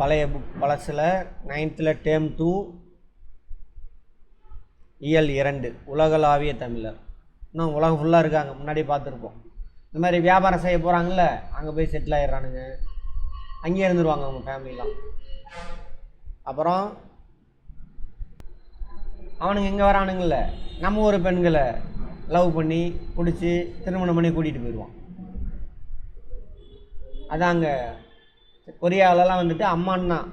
பழைய புக் பழசில் நைன்த்தில் டேம் டூ இயல் இரண்டு உலகளாவிய தமிழர். இன்னும் உலகம் ஃபுல்லாக இருக்காங்க முன்னாடி பார்த்துருப்போம். இந்த மாதிரி வியாபாரம் செய்ய போகிறாங்கல்ல அங்கே போய் செட்டில் ஆயிடுறானுங்க. அங்கேயே இருந்துருவாங்க அவங்க ஃபேமிலிலாம் அப்புறம் அவனுங்க எங்கே வரானுங்கள நம்ம ஒரு பெண்களை லவ் பண்ணி பிடிச்சி திருமணம் பண்ணி கூட்டிகிட்டு போயிடுவான். அதாங்க கொரியாவிலலாம் வந்துட்டு அம்மான்னு தான்.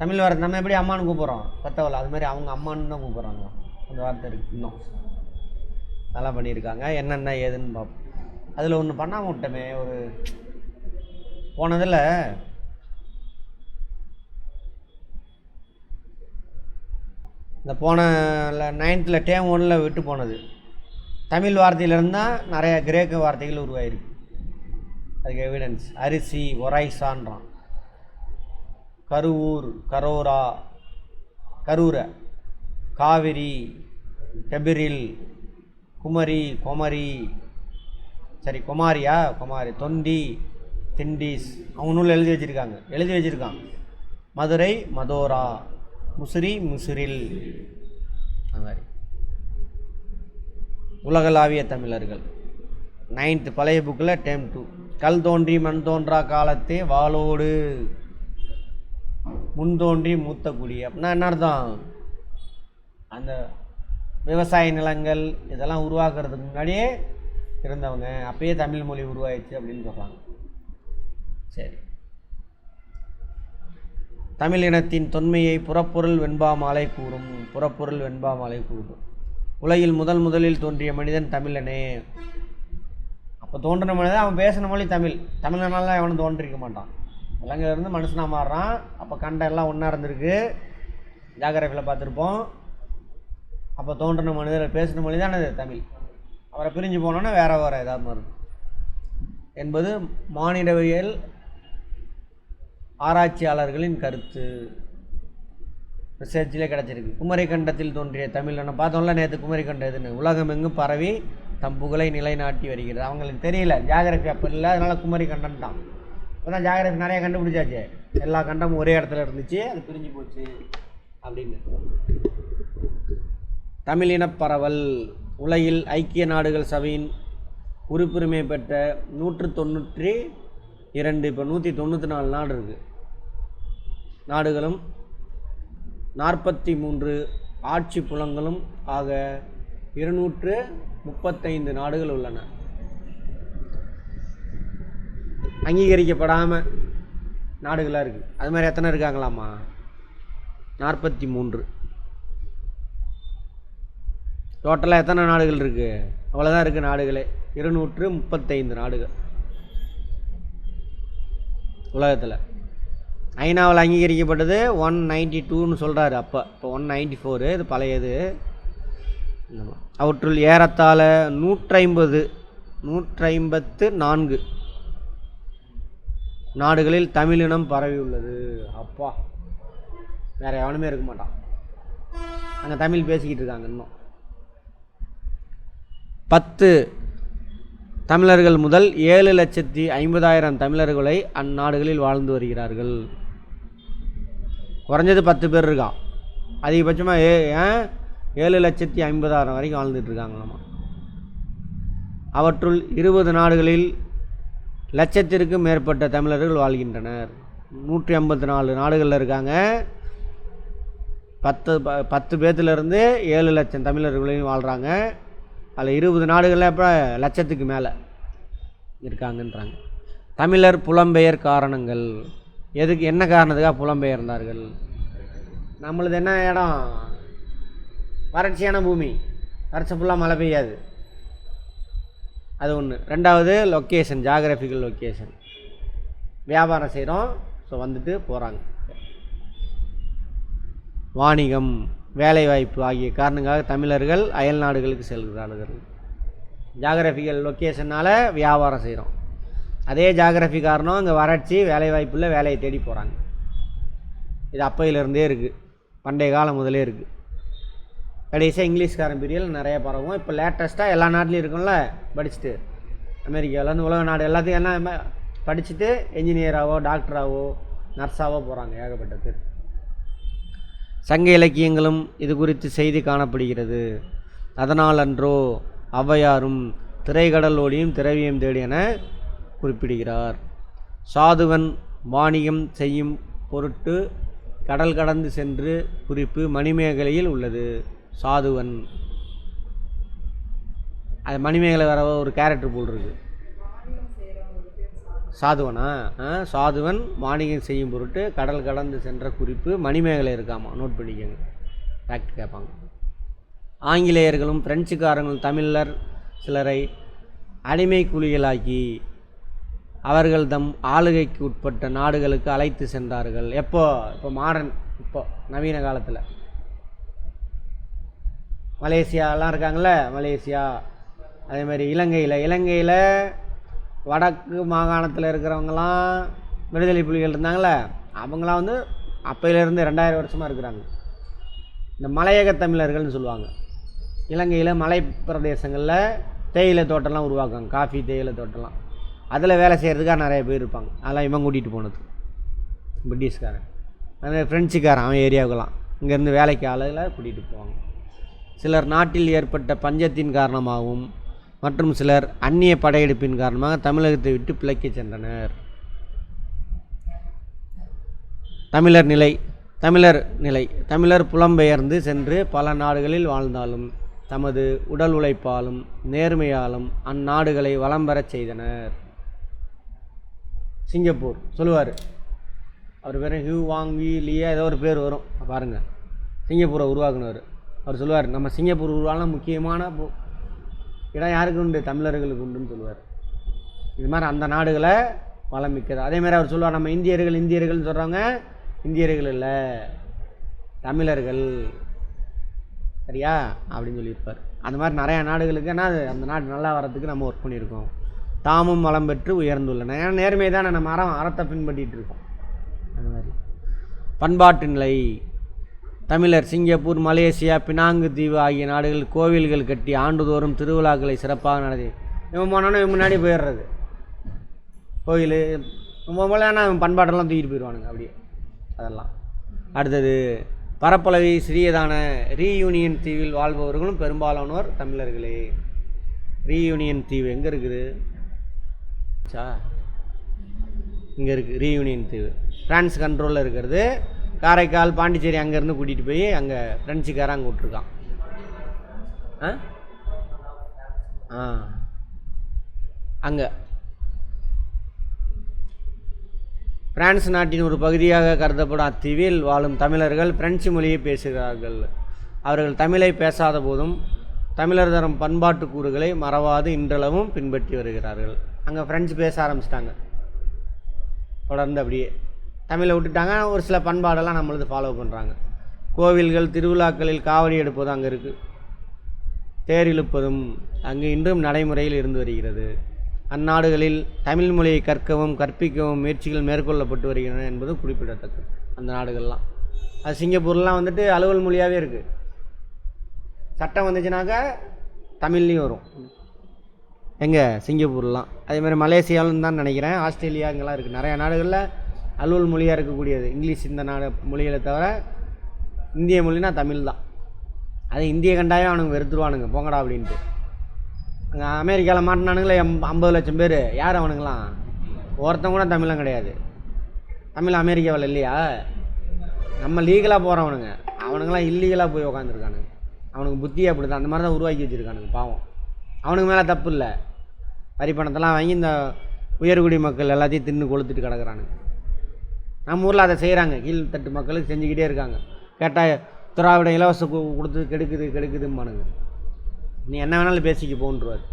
தமிழ் வார்த்தை நம்ம எப்படி அம்மான்னு கூப்பிட்றோம்? பெத்தவள அது மாதிரி அவங்க அம்மான்னு தான் கூப்பிட்றாங்க. அந்த வார்த்தை இருக்கு இன்னும். நல்லா பண்ணியிருக்காங்க. என்னென்ன ஏதுன்னு பார்ப்போம் அதில் ஒன்று பண்ணாமல் விட்டமே ஒரு போனதில் இந்த போன நைன்த்தில் டேம் ஒன்றில் விட்டு போனது. தமிழ் வார்த்தையிலேருந்து தான் நிறையா கிரேக்க வார்த்தைகள் உருவாயிருக்கு. அதுக்கு எவிடன்ஸ் அரிசி ஒரைசான்றான். கருவூர் கரோரா கரூரை காவிரி கெபிரில் குமரி குமரி. சரி குமாரியா? குமாரி. தொண்டி திண்டீஸ். அவங்க நூல் எழுதி வச்சுருக்காங்க. எழுதி வச்சுருக்கான். மதுரை மதோரா. முசிறி முசிறில். அந்த மாதிரி. உலகளாவிய தமிழர்கள். நைன்த்து பழைய புக்கில் டேம் டூ கல் தோன்றி மண் தோன்றா காலத்தே வாளோடு. முன் தோன்றி மூத்த குடி. அப்படின்னா என்ன அர்த்தம்? அந்த விவசாய நிலங்கள் இதெல்லாம் உருவாக்குறதுக்கு முன்னாடியே இருந்தவங்க. அப்பயே தமிழ் மொழி உருவாயிடுச்சு அப்படின்னு சொல்கிறாங்க சரி. தமிழ் இனத்தின் தொன்மையை புறப்பொருள் வெண்பாமாலை கூறும். புறப்பொருள் வெண்பாமாலை கூறும். உலகில் முதல் முதலில் தோன்றிய மனிதன் தமிழனே. இப்போ தோன்றின மனிதன் அவன் பேசின மொழி தமிழ். தமிழனாலாம் எவனும் தோன்றிருக்க மாட்டான். இலங்கையிலேருந்து மனுஷனாக மாறுறான். அப்போ கண்டம் எல்லாம் ஒன்றா இருந்திருக்கு. ஜாகிரபியில் பார்த்துருப்போம். அப்போ தோன்றின மனிதர் பேசின மொழி தான் அது தமிழ். அவரை பிரிஞ்சு போனோன்னா வேற வேறு ஏதாவது மாறும் என்பது மானிடவியல் ஆராய்ச்சியாளர்களின் கருத்து. ரிசர்ச்சிலே கிடச்சிருக்கு. குமரிக்கண்டத்தில் தோன்றிய தமிழ் நம்ம பார்த்தோம்ல நேற்று குமரிக்கண்டம் எதுன்னு உலகம் எங்கும் பரவி தம் புகழை நிலைநாட்டி வருகிறது. அவங்களுக்கு தெரியல. ஜாகிரபி அப்போ இல்லை. அதனால் குமரி கண்டம் தான். இப்போ தான் ஜாகிரபி நிறைய கண்டுபிடிச்சாச்சு. எல்லா கண்டமும் ஒரே இடத்துல இருந்துச்சு. அது பிரிஞ்சு போச்சு அப்படின்னு. தமிழ் பரவல் உலகில் ஐக்கிய நாடுகள் சபையின் உறுப்புரிமை பெற்ற நூற்று தொண்ணூற்றி இரண்டு இப்போ நூற்றி தொண்ணூற்றி நாலு நாடு இருக்குது நாடுகளும் நாற்பத்தி மூன்று ஆட்சி புலங்களும் ஆக இருநூற்று முப்பத்தைந்து நாடுகள் உள்ளன. அங்கீகரிக்கப்படாமல் நாடுகளாக இருக்குது அது மாதிரி எத்தனை இருக்காங்களாமா நாற்பத்தி மூன்று. டோட்டலாக எத்தனை நாடுகள் இருக்குது அவ்வளோதான் இருக்குது நாடுகளே. இருநூற்று முப்பத்தைந்து நாடுகள். உலகத்தில். ஐநாவில் அங்கீகரிக்கப்பட்டது ஒன் நைன்டி டூன்னு சொல்கிறாரு அப்போ. இப்போ ஒன் நைன்டி ஃபோரு இது பழையது. அவற்றுள் ஏறத்தாழ நூற்றைம்பது நூற்றைம்பத்து நான்கு நாடுகளில் தமிழினம் பரவி உள்ளது அப்பா. வேற எவனுமே இருக்க மாட்டான். அங்கே தமிழ் பேசிக்கிட்டு இருக்காங்க இன்னும். பத்து தமிழர்கள் முதல் ஏழு லட்சத்தி ஐம்பதாயிரம் தமிழர்களை அந்நாடுகளில் வாழ்ந்து வருகிறார்கள். குறைஞ்சது பத்து பேர் இருக்கான். அதிகபட்சமாக ஏ ஏன்? ஏழு லட்சத்தி ஐம்பதாயிரம் வரைக்கும் வாழ்ந்துட்டுருக்காங்களாமா அவற்றுள் இருபது நாடுகளில் லட்சத்திற்கும் மேற்பட்ட தமிழர்கள் வாழ்கின்றனர். நூற்றி ஐம்பத்தி நாலு நாடுகளில் இருக்காங்க. பத்து ப- பத்து பேர்த்துலேருந்து ஏழு லட்சம் தமிழர்களையும் வாழ்கிறாங்க அதில் இருபது நாடுகளில் இப்போ லட்சத்துக்கு மேலே இருக்காங்கன்றாங்க. தமிழர் புலம்பெயர் காரணங்கள். எதுக்கு என்ன காரணத்துக்காக புலம்பெயர்ந்தார்கள்? நம்மளது என்ன இடம்? வறட்சியான பூமி. வருஷம் ஃபுல்லாக மழை பெய்யாது. அது ஒன்று ரெண்டாவது லொக்கேஷன் ஜாகிரபிக்கல் லொக்கேஷன் வியாபாரம் செய்கிறோம் ஸோ வந்துட்டு போகிறாங்க வாணிகம் வேலைவாய்ப்பு ஆகிய காரணங்களாக தமிழர்கள் அயல் நாடுகளுக்கு செல்கிறார்கள். ஜாகிரபிக்கல் லொக்கேஷனால் வியாபாரம் செய்கிறோம் அதே ஜாகிரபி காரணம் இங்கே வறட்சி வேலைவாய்ப்பில் வேலையை தேடி போகிறாங்க இது அப்பையிலேருந்தே இருக்குது பண்டைய காலம் முதலே இருக்குது கடைசியாக இங்கிலீஷ்காரன் பீரியல் நிறைய பரவும். இப்போ லேட்டஸ்ட்டாக எல்லா நாட்டிலையும் இருக்கும்ல படிச்சுட்டு. அமெரிக்காவிலேருந்து உலக நாடு எல்லாத்தையும் என்ன படிச்சுட்டு என்ஜினியராகவோ டாக்டராகவோ நர்ஸாகவோ போகிறாங்க ஏகப்பட்ட பேர். சங்க இலக்கியங்களும் இது குறித்து செய்தி காணப்படுகிறது. அதனால் அன்றோ ஔவையாரும் திரைக்கடலோடியும் திரவியம் தேடி என குறிப்பிடுகிறார். சாதுவன் வாணிகம் செய்யும் பொருட்டு கடல் கடந்து சென்று குறிப்பு மணிமேகலையில் உள்ளது. சாதுவன். அது மணிமேகலை வர ஒரு கேரக்டர் போல் சாதுவனா? ஆ சாதுவன் மாணிகம் செய்யும் பொருட்டு கடல் கடந்து சென்ற குறிப்பு மணிமேகலை இருக்காமா? நோட் பண்ணிக்கோங்க. ஃபேக்ட் கேட்பாங்க. ஆங்கிலேயர்களும் பிரெஞ்சுக்காரங்களும் தமிழர் சிலரை அடிமை கூலிகளாக்கி அவர்கள் தம் ஆளுகைக்கு உட்பட்ட நாடுகளுக்கு அழைத்து சென்றார்கள். எப்போ? இப்போ மாடர்ன் இப்போ நவீன காலத்தில். மலேசியாலாம் இருக்காங்கள்ல மலேசியா. அதே மாதிரி இலங்கையில் இலங்கையில் வடக்கு மாகாணத்தில் இருக்கிறவங்களாம் விடுதலை புலிகள் இருந்தாங்களே அவங்களாம் வந்து அப்போயிலேருந்து ரெண்டாயிரம் வருஷமாக இருக்கிறாங்க. இந்த மலையக தமிழர்கள்னு சொல்லுவாங்க. இலங்கையில் மலை பிரதேசங்களில் தேயிலை தோட்டம்லாம் உருவாக்குவாங்க காஃபி தேயிலை தோட்டம்லாம். அதில் வேலை செய்கிறதுக்காக நிறைய பேர் இருப்பாங்க. அதெல்லாம் இவன் கூட்டிகிட்டு போனது பிரிட்டிஷ்காரன். அதே ஃப்ரெஞ்சுக்காரன் அவன் ஏரியாவுக்கெல்லாம். இங்கேருந்து வேலைக்கு ஆளுகளை கூட்டிகிட்டு போவாங்க. சிலர் நாட்டில் ஏற்பட்ட பஞ்சத்தின் காரணமாகவும் மற்றும் சிலர் அந்நிய படையெடுப்பின் காரணமாக தமிழகத்தை விட்டு பிழைக்கச் சென்றனர். தமிழர் நிலை தமிழர் நிலை. தமிழர் புலம்பெயர்ந்து சென்று பல நாடுகளில் வாழ்ந்தாலும் தமது உடல் உழைப்பாலும் நேர்மையாலும் அந்நாடுகளை வளம் பெறச் செய்தனர். சிங்கப்பூர் சொல்லுவார். அவர் பேர் ஹியூ வாங் வி லியா ஏதோ ஒரு பேர் வரும். பாருங்கள் சிங்கப்பூரை உருவாக்குனவர். அவர் சொல்லுவார் நம்ம சிங்கப்பூர் உருவான முக்கியமான பு- இடம் யாருக்கு உண்டு? தமிழர்களுக்கு உண்டுன்னு சொல்லுவார். இது மாதிரி அந்த நாடுகளை வளம் மிக்கது. அதேமாதிரி அவர் சொல்லுவார் நம்ம இந்தியர்கள் இந்தியர்கள்னு சொல்கிறவங்க இந்தியர்கள் இல்லை தமிழர்கள். சரியா? அப்படின்னு சொல்லியிருப்பார். அந்த மாதிரி நிறையா நாடுகளுக்கு ஏன்னா அந்த நாடு நல்லா வர்றதுக்கு நம்ம ஒர்க் பண்ணியிருக்கோம். தாமும் வளம் பெற்று உயர்ந்துள்ளன. ஏன்னா நேர்மை தானே நம்ம அறம் அறத்தை பின்பற்றிட்டு இருக்கோம். அந்த மாதிரி. பண்பாட்டு நிலை. தமிழர் சிங்கப்பூர் மலேசியா பினாங்கு தீவு ஆகிய நாடுகளில் கோவில்கள் கட்டி ஆண்டுதோறும் திருவிழாக்களை சிறப்பாக நடத்தி இவன் போனோன்னா இவன் முன்னாடி போயிடுறது. கோயில் ரொம்ப போலனா பண்பாட்டெல்லாம் தூக்கிட்டு போயிடுவானுங்க அப்படியே. அதெல்லாம். அடுத்தது பரப்பளவி சிறியதான ரீயூனியன் தீவில் வாழ்பவர்களும் பெரும்பாலானோர் தமிழர்களே. ரீயூனியன் தீவு எங்கே இருக்குது? சா இங்கே இருக்குது ரீயூனியன் தீவு. ஃப்ரான்ஸ் கண்ட்ரோலில் இருக்கிறது. காரைக்கால் பாண்டிச்சேரி அங்கேருந்து கூட்டிகிட்டு போய் அங்கே ஃப்ரெண்ட்ஸுக்காரன் அங்கே விட்ருக்கான் ஆ? ஆ. அங்கே. பிரான்ஸ் நாட்டின் ஒரு பகுதியாக கருதப்படும் அத்தீவில் வாழும் தமிழர்கள் பிரெஞ்சு மொழியை பேசுகிறார்கள். அவர்கள் தமிழை பேசாத போதும் தமிழர் தரும் பண்பாட்டு கூறுகளை மறவாது இன்றளவும் பின்பற்றி வருகிறார்கள். அங்கே ஃப்ரெஞ்சு பேச ஆரம்பிச்சிட்டாங்க. தொடர்ந்து அப்படியே. தமிழை விட்டுட்டாங்க. ஒரு சில பண்பாடெல்லாம் நம்மளது ஃபாலோ பண்ணுறாங்க கோவில்கள் திருவிழாக்களில் காவடி எடுப்பது அங்கே இருக்குது தேர் இழுப்பதும் அங்கு இன்றும் நடைமுறையில் இருந்து வருகிறது. அந்நாடுகளில் தமிழ் மொழியை கற்கவும் கற்பிக்கவும் முயற்சிகள் மேற்கொள்ளப்பட்டு வருகின்றன என்பது குறிப்பிடத்தக்கது. அந்த நாடுகள்லாம். அது சிங்கப்பூர்லாம் வந்துட்டு அலுவல் மொழியாகவே இருக்குது சட்டம் வந்துச்சுனாக்கா தமிழ்லேயும் வரும். எங்கே? சிங்கப்பூர்லாம். அதேமாதிரி மலேசியாவிலும் தான் நினைக்கிறேன். ஆஸ்திரேலியா இங்கெல்லாம் இருக்குது நிறையா நாடுகளில் அலுவல் மொழியாக இருக்கக்கூடியது. இங்கிலீஷ் இந்த நாடு மொழிகளை தவிர இந்திய மொழினா தமிழ் தான். அது இந்திய கண்டாயம் அவனுங்க வெறுத்துருவானுங்க. போங்கடா அப்படின்ட்டு. அங்கே அமெரிக்காவில் மாட்டினானுங்களே எம் ஐம்பது லட்சம் பேர். யார் அவனுங்களாம்? ஒருத்தன் கூட தமிழன் கிடையாது. தமிழ் அமெரிக்காவில் இல்லையா? நம்ம லீகலாக போகிறவனுங்க அவனுங்களாம் இல்லீகலாக போய் உக்காந்துருக்கானுங்க. அவனுக்கு புத்தி அப்படி தான் அந்த மாதிரி தான் உருவாக்கி வச்சுருக்கானுங்க பாவம். அவனுக்கு மேலே தப்பு இல்லை. வரி பணத்தெல்லாம் வாங்கி இந்த உயர்குடி மக்கள் எல்லாத்தையும் தின்னு கொளுத்துட்டு கிடக்குறானுங்க. நம்ம ஊரில் அதை செய்கிறாங்க கீழ்த்தட்டு மக்களுக்கு செஞ்சுக்கிட்டே இருக்காங்க. கேட்டால் திராவிட இலவச கொடுத்து கெடுக்குது கெடுக்குதும்பானுங்க. நீ என்ன வேணாலும் பேசிக்க போன்றுவார்.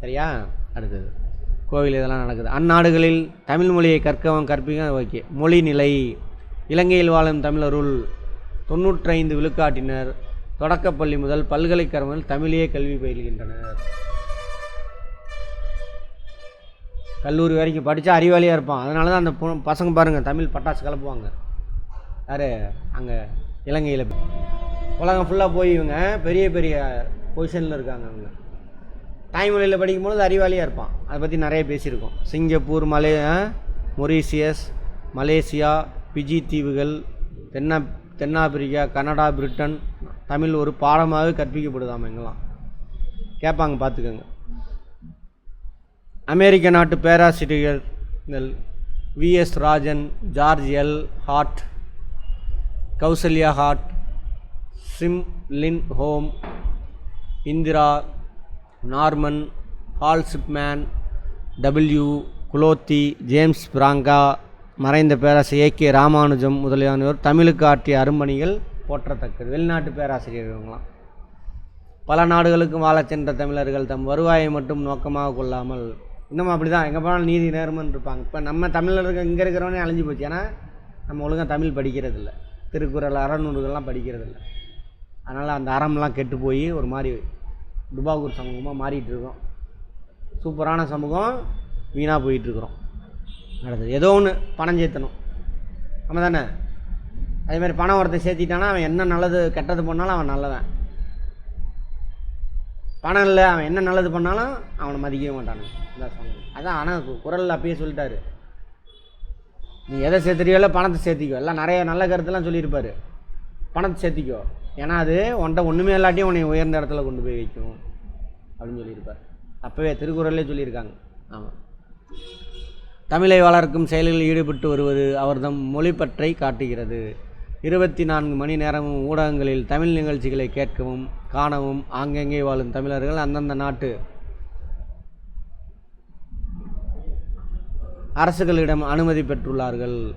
சரியா? அடுத்தது. கோவில் இதெல்லாம் நடக்குது. அந்நாடுகளில் தமிழ் மொழியை கற்கவும் கற்பிக்கவும் ஓகே மொழி நிலை. இலங்கையில் வாழும் தமிழருள் தொண்ணூற்றைந்து விழுக்காட்டினர். தொடக்கப்பள்ளி முதல் பல்கலைக்கழகங்கள் தமிழையே கல்வி பயில்கின்றனர். கல்லூரி வரைக்கும் படித்தா அறிவாளியாக இருப்பான். அதனால தான் அந்த பொ- பசங்க பாருங்கள் தமிழ் பட்டாசு கிளப்புவாங்க யார்? அங்கே இலங்கையில். உலகம் ஃபுல்லாக போய் இவங்க பெரிய பெரிய பொசிஷனில் இருக்காங்க அவங்க. தாய்மொழியில் படிக்கும்பொழுது அறிவாளியாக இருப்பான். அதை பற்றி நிறைய பேசியிருக்கோம். சிங்கப்பூர் மலை மொரீசியஸ் மலேசியா பிஜி தீவுகள் தென்னா தென்னாப்பிரிக்கா கனடா பிரிட்டன் தமிழ் ஒரு பாடமாக கற்பிக்கப்படுதாம் எங்கெல்லாம் கேட்பாங்க பார்த்துக்கோங்க அமெரிக்க நாட்டு பேராசிரியர்கள் VS Rajan George L. Hart Kausalya Hart sim லின் home Indira Norman Hall Chipman W குலோத்தி James பிராங்கா மறைந்த பேராசிரியர் ஏ கே ராமானுஜம் முதலியானோர் தமிழுக்கு ஆற்றிய அரும்பணிகள் போற்றத்தக்கது. வெளிநாட்டு பேராசிரியர்களாம் பல நாடுகளுக்கும் வாழச் சென்ற தமிழர்கள் தம் வருவாயை மட்டும் நோக்கமாக கொள்ளாமல் இன்னமும் அப்படி தான் எங்கே போனாலும் நீதி நேர்மன்னு இருப்பாங்க. இப்போ நம்ம தமிழில் இருக்க இங்கே இருக்கிறவனே அழிஞ்சு போச்சு. ஏன்னா நம்ம ஒழுங்காக தமிழ் படிக்கிறதில்ல. திருக்குறள் அறநூறுகள்லாம் படிக்கிறதில்ல. அதனால் அந்த அறம்லாம் கெட்டு போய் ஒரு மாதிரி துபாகூர் சமூகமாக மாறிட்டு இருக்கோம். சூப்பரான சமூகம் வீணாக போயிட்டுருக்குறோம் அடுத்தது ஏதோ ஒன்று பணம் சேர்த்தணும். நம்ம தானே? அதேமாதிரி பணம் ஒருத்தர் சேர்த்திட்டானா அவன் என்ன நல்லது கெட்டது பண்ணாலும் அவன் நல்லவன். பணம் இல்லை அவன் என்ன நல்லது பண்ணாலும் அவனை மதிக்கவே மாட்டானு. சொன்னேன் சொன்னது. அதான் ஆனால் குரலில் அப்பயே சொல்லிட்டாரு. நீ எதை சேர்த்துறியோ பணத்தை சேர்த்திக்கோ. எல்லாம் நிறைய நல்ல கருத்தெல்லாம் சொல்லியிருப்பார். பணத்தை சேர்த்திக்கோ. ஏன்னா அது உன்ட்ட ஒன்றுமே இல்லாட்டியும் உன்னை உயர்ந்த இடத்துல கொண்டு போய் வைக்கும் அப்படின்னு சொல்லியிருப்பார். அப்போவே திருக்குறள்லே சொல்லியிருக்காங்க. ஆமாம் தமிழை வளர்க்கும் செயல்களில் ஈடுபட்டு வருவது அவர்தம் மொழிப்பற்றை காட்டுகிறது. இருபத்தி நான்கு மணி நேரமும் ஊடகங்களில் தமிழ் நிகழ்ச்சிகளை கேட்கவும் காணவும் ஆங்கெங்கே வாழும் தமிழர்கள் அந்தந்த நாட்டு அரசுகளிடம் அனுமதி பெற்றுள்ளார்கள்.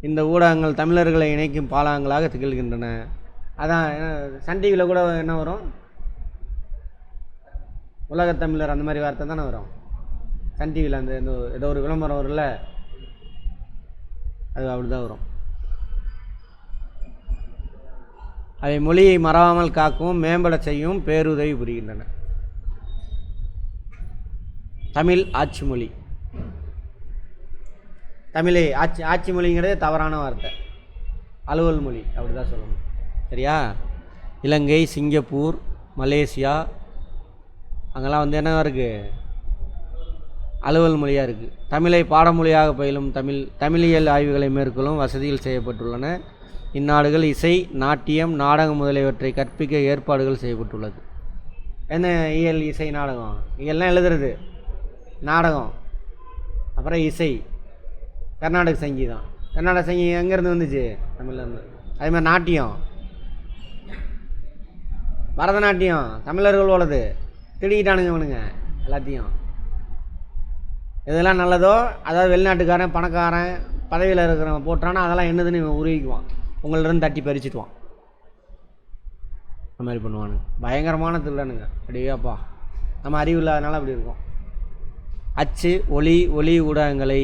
இந்த ஊடகங்கள் தமிழர்களை இணைக்கும் பாலங்களாக திகழ்கின்றன. அதான் சன் டிவியில் கூட என்ன வரும்? உலகத் தமிழர் அந்த மாதிரி வார்த்தை தானே வரும்? சன் டிவியில் அந்த ஏதோ ஒரு விளம்பரம் வரும்ல? அது அப்படி தான் வரும். அதை மொழியை மறவாமல் காக்கவும் மேம்பட செய்யவும் பேருதவி புரிகின்றன. தமிழ் ஆட்சி மொழி. தமிழை ஆட்சி ஆட்சி மொழிங்கிறதே தவறான வார்த்தை. அலுவல் மொழி அப்படி தான் சொல்லணும். சரியா? இலங்கை சிங்கப்பூர் மலேசியா அங்கெல்லாம் வந்து என்னவா இருக்குது அலுவல் மொழியாக இருக்குது தமிழை பாடமொழியாக பயிலும் தமிழ் தமிழியல் ஆய்வுகளை மேற்கொள்ளும் வசதிகள் செய்யப்பட்டுள்ளன. இந்நாடுகள் இசை நாட்டியம் நாடகம் முதலியவற்றை கற்பிக்க ஏற்பாடுகள் செய்யப்பட்டுள்ளது. என்ன இயல் இசை நாடகம்? இயல்லாம் எழுதுறது நாடகம் அப்புறம் இசை. கர்நாடக சங்கீதம் கர்நாடக சங்கீதம் எங்கேருந்து வந்துச்சு? தமிழ்லேருந்து. அதே மாதிரி நாட்டியம். பரதநாட்டியம் தமிழர்கள் உள்ளது. திடிக்கிட்டானுங்க இவனுங்க எல்லாத்தையும். இதெல்லாம் நல்லதோ அதாவது வெளிநாட்டுக்காரன் பணக்காரன் பதவியில் இருக்கிறவன் போட்டானா அதெல்லாம் என்னதுன்னு இவன் உருவிக்குவான் உங்களிடம் தட்டி பறிச்சிட்டுவான். அந்த மாதிரி பண்ணுவானுங்க. பயங்கரமான திருடனுங்க அப்படியேப்பா நம்ம அறிவு இல்லாதனால அப்படி இருக்கும். அச்சு ஒளி ஒளி ஊடகங்களை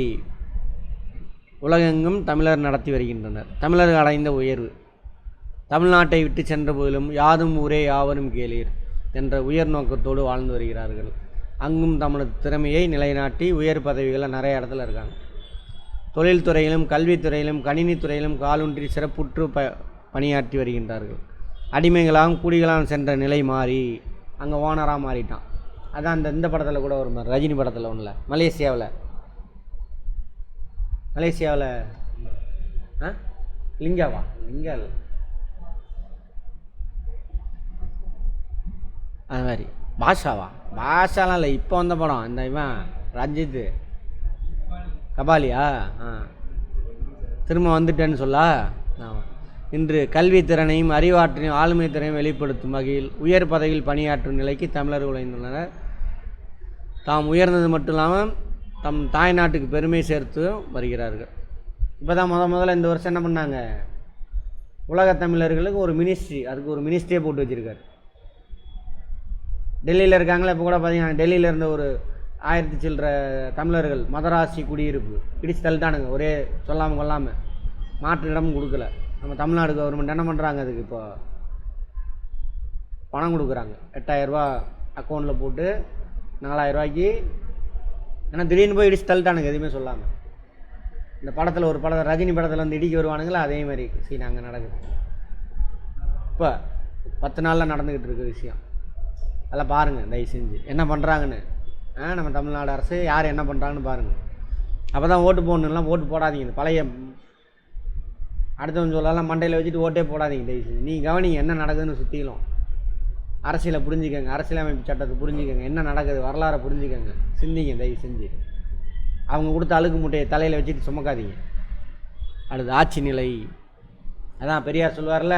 உலகெங்கும் தமிழர் நடத்தி வருகின்றனர். தமிழர்கள் அடைந்த உயர்வு. தமிழ்நாட்டை விட்டு சென்ற போதிலும் யாதும் ஊரே யாவரும் கேளீர் என்ற உயர் நோக்கத்தோடு வாழ்ந்து வருகிறார்கள். அங்கும் தமது திறமையை நிலைநாட்டி உயர் பதவிகளில் நிறைய இடத்துல இருக்காங்க. தொழில்துறையிலும் கல்வித்துறையிலும் கணினித்துறையிலும் காலூன்றி சிறப்புற்று ப பணியாற்றி வருகின்றார்கள். அடிமைகளாகவும் கூடிகளாகவும் சென்ற நிலை மாறி அங்கே ஓனராக மாறிட்டான். அதான் அந்த இந்த படத்தில் கூட ஒரு மாதிரி ரஜினி படத்தில் ஒன்றில் மலேசியாவில். மலேசியாவில் ஆ? லிங்காவா? லிங்கா இல்லை. அது மாதிரி. பாஷாவா? பாஷாலாம் இல்லை இப்போ வந்த படம். இந்த இவன் ரஞ்சித் கபாலியா ஆ. திரும்ப வந்துட்டேன்னு சொல்லா? இன்று கல்வி திறனையும் அறிவாற்றலையும் ஆளுமை திறனையும் வெளிப்படுத்தும் வகையில் உயர் பதவியில் பணியாற்றும் நிலைக்கு தமிழர்கள் உழைந்துள்ளனர். தாம் உயர்ந்தது மட்டும் இல்லாமல் தம் தாய்நாட்டுக்கு பெருமை சேர்த்து வருகிறார்கள். இப்போ தான் முத முதல்ல இந்த வருஷம் என்ன பண்ணாங்க? உலகத் தமிழர்களுக்கு ஒரு மினிஸ்ட்ரி அதுக்கு ஒரு மினிஸ்ட்ரியே போட்டு வச்சுருக்காரு. டெல்லியில் இருக்காங்களே? இப்போ கூட பார்த்தீங்கன்னா டெல்லியில் இருந்த ஒரு ஆயிரத்தி சில்லற தமிழர்கள் மதராசி குடியிருப்பு. இடிச்சு தள்ளிட்டானுங்க ஒரே சொல்லாமல் கொள்ளாமல் மாற்று இடமும் கொடுக்கல. நம்ம தமிழ்நாடு கவர்மெண்ட் என்ன பண்ணுறாங்க அதுக்கு இப்போ? பணம் கொடுக்குறாங்க. எட்டாயிரரூபா அக்கௌண்ட்டில் போட்டு நாலாயிரரூபாய்க்கு ஏன்னா திடீர்னு போய் இடிச்சு தள்ளிட்டானுங்க எதுவுமே சொல்லாமல் இந்த படத்தில் ஒரு படத்தை ரஜினி படத்தில் வந்து இடிக்க வருவானுங்களா? அதே மாதிரி சீன் அங்கே நடக்குது. இப்போ பத்து நாளில் நடந்துக்கிட்டு இருக்க விஷயம். அதெல்லாம் பாருங்கள் தயவு செஞ்சு. என்ன பண்ணுறாங்கன்னு நம்ம தமிழ்நாடு அரசு யார் என்ன பண்ணுறாங்கன்னு பாருங்கள் அப்போ தான் ஓட்டு போடணும்லாம் ஓட்டு போடாதீங்க. இந்த பழைய அடுத்தவன் சொல்லலாம் மண்டையில் வச்சுட்டு ஓட்டே போடாதீங்க தயவு செஞ்சு. நீ கவனிங்க என்ன நடக்குதுன்னு சுற்றிலும் அரசியலை புரிஞ்சுக்கங்க. அரசியலமைப்பு சட்டத்தை புரிஞ்சுக்கங்க. என்ன நடக்குது வரலாறை புரிஞ்சுக்கங்க. சிந்திங்க தயவு செஞ்சு. அவங்க கொடுத்த அழுக்கு முட்டையை தலையில் வச்சுட்டு சுமக்காதீங்க. அடுத்து ஆட்சி நிலை. அதான் பெரியார் சொல்லுவார்ல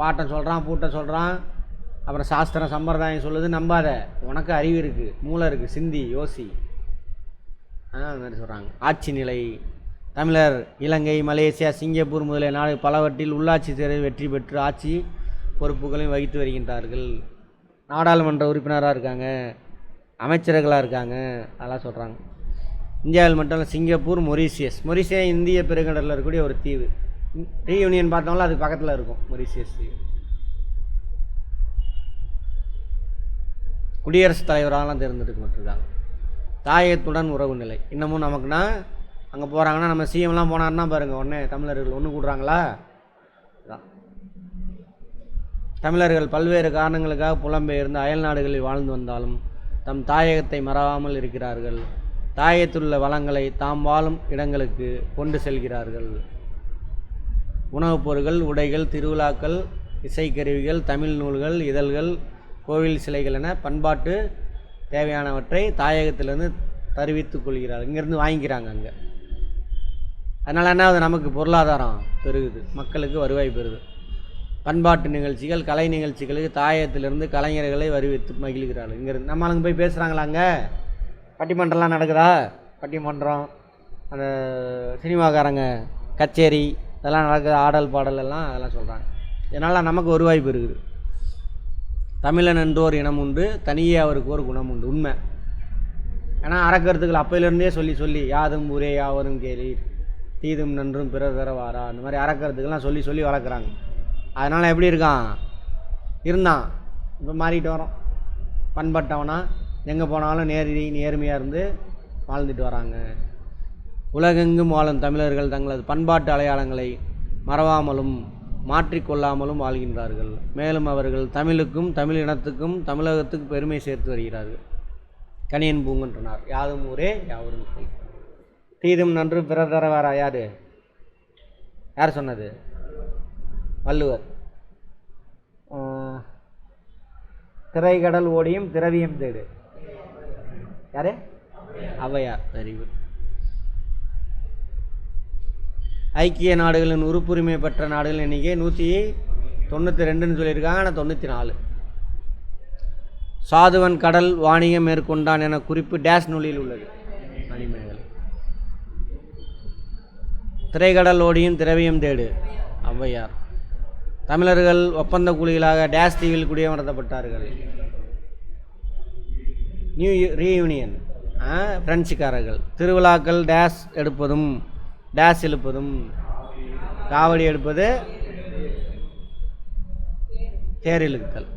பாட்டம் சொல்கிறான் பூட்டம் சொல்கிறான் அப்புறம் சாஸ்திரம் சம்பிரதாயம் சொல்லுது நம்பாத. உனக்கு அறிவு இருக்குது மூளை இருக்குது சிந்தி யோசி. அதான் அந்த மாதிரி சொல்கிறாங்க ஆட்சி நிலை. தமிழர் இலங்கை மலேசியா சிங்கப்பூர் முதலிய நாடு பலவற்றில் உள்ளாட்சி தேர்தலில் வெற்றி பெற்று ஆட்சி பொறுப்புகளையும் வகித்து வருகின்றார்கள். நாடாளுமன்ற உறுப்பினராக இருக்காங்க. அமைச்சர்களாக இருக்காங்க. அதெல்லாம் சொல்கிறாங்க இந்தியாவில் மட்டும் இல்லை சிங்கப்பூர் மொரீசியஸ். மொரீசியா இந்திய பெருங்கடலில் இருக்கக்கூடிய ஒரு தீவு. ரீயூனியன் பார்த்தோம்னா அது பக்கத்தில் இருக்கும் மொரீசியஸ் தீவு. குடியரசுத் தலைவராகலாம் தேர்ந்தெடுக்கப்பட்டிருக்காங்க தாயத்துடன் உறவு நிலை. இன்னமும் நமக்குன்னா அங்கே போகிறாங்கன்னா நம்ம சிஎம்லாம் போனாருன்னா பாருங்கள் உடனே தமிழர்கள் ஒன்று கூடுறாங்களா? தமிழர்கள் பல்வேறு காரணங்களுக்காக புலம்பெயர்ந்து அயல் நாடுகளில் வாழ்ந்து வந்தாலும் தம் தாயகத்தை மறவாமல் இருக்கிறார்கள். தாயத்துள்ள வளங்களை தாம் வாழும் இடங்களுக்கு கொண்டு செல்கிறார்கள். உணவுப் பொருட்கள் உடைகள் திருவிழாக்கள் இசைக்கருவிகள் தமிழ் நூல்கள் இதழ்கள் கோவில் சிலைகள் என பண்பாட்டு தேவையானவற்றை தாயகத்திலிருந்து தருவித்துக் கொள்கிறார். இங்கேருந்து வாங்கிக்கிறாங்க அங்கே. அதனால் என்ன ஆகுது நமக்கு பொருளாதாரம் பெருகுது. மக்களுக்கு வருவாய் பெறுது. பண்பாட்டு நிகழ்ச்சிகள் கலை நிகழ்ச்சிகளுக்கு தாயகத்திலிருந்து கலைஞர்களை வருவித்து மகிழ்கிறார்கள். இங்கேருந்து நம்ம அங்கே போய் பேசுகிறாங்களா அங்கே? பட்டிமன்றம்லாம் நடக்குதா? பட்டிமன்றம் அந்த சினிமாக்காரங்க கச்சேரி இதெல்லாம் நடக்குது ஆடல் பாடல் எல்லாம் அதெல்லாம் சொல்கிறாங்க இதனால் நமக்கு வருவாய் இருக்குது தமிழன் என்றோர் இனம் உண்டு தனியே அவருக்கு ஒரு குணம் உண்டு உண்மை. ஏன்னா அறக்கருத்துக்கள் அப்பையிலேருந்தே சொல்லி சொல்லி யாதும் ஊரே யாவரும் கேலி தீதும் நன்றும் பிறர் தரவாரா அந்த மாதிரி அறக்கருத்துக்கள்லாம் சொல்லி சொல்லி வளர்க்குறாங்க. அதனால் எப்படி இருக்கான்? இருந்தான். இப்போ மாறிட்டு வரோம் பண்பட்டவனா எங்கே போனாலும் நேரடி நேர்மையாக இருந்து வாழ்ந்துட்டு வராங்க. உலகெங்கும் வாழும் தமிழர்கள் தங்களது பண்பாட்டு அடையாளங்களை மறவாமலும் மாற்றிக்கொள்ளாமலும் வாழ்கின்றார்கள். மேலும் அவர்கள் தமிழுக்கும் தமிழ் இனத்துக்கும் தமிழகத்துக்கு பெருமை சேர்த்து வருகிறார்கள். கனியன் பூங்கன்றனார். யாதும் ஊரே யாவரும் கேளீர். தீதும் நன்று பிறர் தர யார்? யார் சொன்னது? வள்ளுவர். திரைகடல் ஓடியும் திரவியம் தேடு. யாரு? ஔவையார். வெரி குட் ஐக்கிய நாடுகளின் உறுப்புரிமை பெற்ற நாடுகள் எண்ணிக்கை நூற்றி தொண்ணூற்றி ரெண்டுன்னு சொல்லியிருக்காங்க ஆனால் தொண்ணூற்றி நாலு. சாதுவன் கடல் வாணிகம் மேற்கொண்டான் என குறிப்பு டேஷ் நூலில் உள்ளது. மணிமேகலை. திரைக்கடல் ஓடியும் திரவியம் தேடு. ஔவையார். தமிழர்கள் ஒப்பந்த கூலிகளாக டேஷ் தீவில் குடியமர்த்தப்பட்டார்கள். நியூ ரீயூனியன் ஃப்ரெஞ்சுக்காரர்கள் திருவிழாக்கள் டேஷ் எடுப்பதும் டேஸ் இழுப்பதும் காவடி எடுப்பது தேர் இழுத்தல்